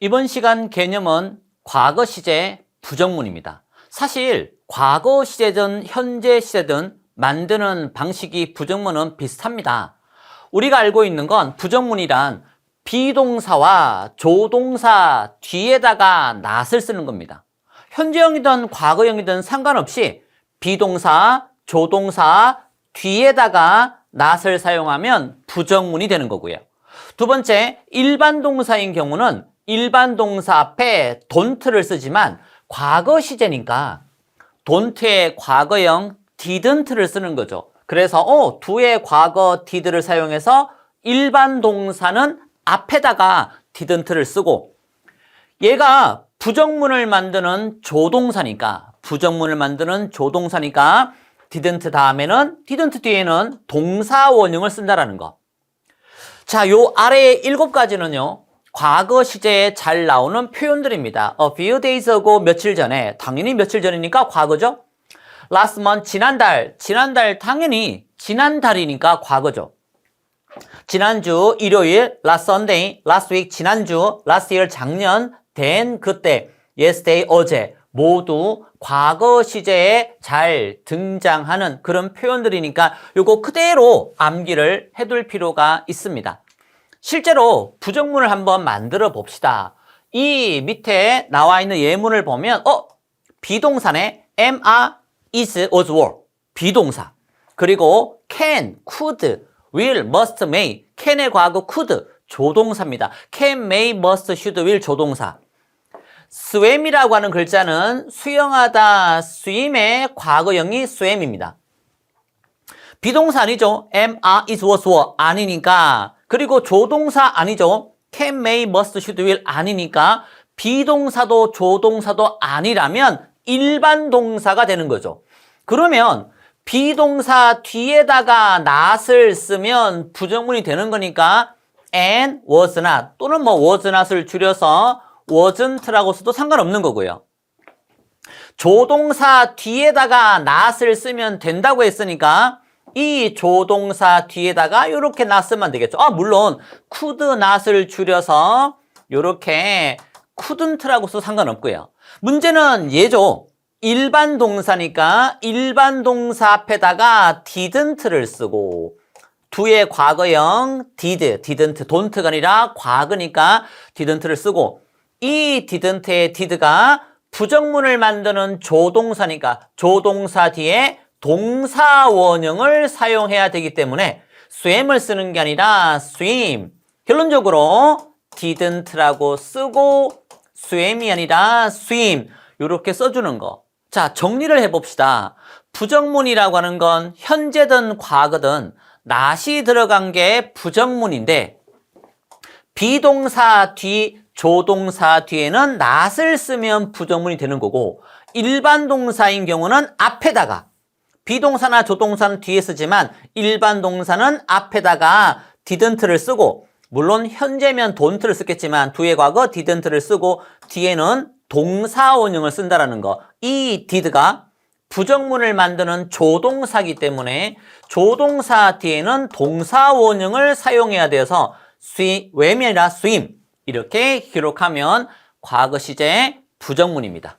이번 시간 개념은 과거 시제 부정문입니다. 사실 과거 시제든 현재 시제든 만드는 방식이 부정문은 비슷합니다. 우리가 알고 있는 건 부정문이란 비동사와 조동사 뒤에다가 낫을 쓰는 겁니다. 현재형이든 과거형이든 상관없이 비동사, 조동사 뒤에다가 낫을 사용하면 부정문이 되는 거고요. 두 번째, 일반 동사인 경우는 일반 동사 앞에 don't를 쓰지만 과거 시제니까 don't의 과거형 didn't를 쓰는 거죠. 그래서 어, 두의 과거 did를 사용해서 일반 동사는 앞에다가 didn't를 쓰고 얘가 부정문을 만드는 조동사니까 부정문을 만드는 조동사니까 didn't 다음에는 didn't 뒤에는 동사 원형을 쓴다라는 거. 자, 요 아래에 일곱 가지는요. 과거 시제에 잘 나오는 표현들입니다. A few days ago 며칠 전에 당연히 며칠 전이니까 과거죠. Last month 지난달 지난달 당연히 지난달이니까 과거죠. 지난주 일요일 last Sunday, last week 지난주, last year 작년, then 그때, yesterday 어제 모두 과거 시제에 잘 등장하는 그런 표현들이니까 요거 그대로 암기를 해둘 필요가 있습니다. 실제로 부정문을 한번 만들어 봅시다. 이 밑에 나와 있는 예문을 보면 어 비동사네 am, are, is, was, were 비동사 그리고 can, could, will, must, may can의 과거 could 조동사입니다. can, may, must, should, will 조동사 swim이라고 하는 글자는 수영하다, swim의 과거형이 swam입니다. 비동사 아니죠. am, are, is, was, were 아니니까 그리고 조동사 아니죠. can, may, must, should, will 아니니까 비동사도 조동사도 아니라면 일반 동사가 되는 거죠. 그러면 비동사 뒤에다가 not을 쓰면 부정문이 되는 거니까 and was not 또는 뭐 was not을 줄여서 wasn't라고 써도 상관없는 거고요. 조동사 뒤에다가 not을 쓰면 된다고 했으니까 이 조동사 뒤에다가 이렇게 쓰면 되겠죠. 아, 물론 could not을 줄여서 이렇게 couldn't라고 써도 상관없고요. 문제는 얘죠. 일반 동사니까 일반 동사 앞에다가 didn't를 쓰고 두의 과거형 did, didn't, don't가 아니라 과거니까 didn't를 쓰고 이 didn't의 did가 부정문을 만드는 조동사니까 조동사 뒤에 동사 원형을 사용해야 되기 때문에 swim을 쓰는 게 아니라 swim. 결론적으로 didn't라고 쓰고 swim이 아니라 swim. 이렇게 써주는 거. 자, 정리를 해봅시다. 부정문이라고 하는 건 현재든 과거든 not이 들어간 게 부정문인데 비동사 뒤, 조동사 뒤에는 not을 쓰면 부정문이 되는 거고 일반 동사인 경우는 앞에다가 비동사나 조동사는 뒤에 쓰지만 일반 동사는 앞에다가 didn't를 쓰고 물론 현재면 don't를 쓰겠지만 두의 과거 didn't를 쓰고 뒤에는 동사 원형을 쓴다라는 거. 이 did가 부정문을 만드는 조동사기 때문에 조동사 뒤에는 동사 원형을 사용해야 돼서 swim이 아니라 swim 이렇게 기록하면 과거 시제 부정문입니다.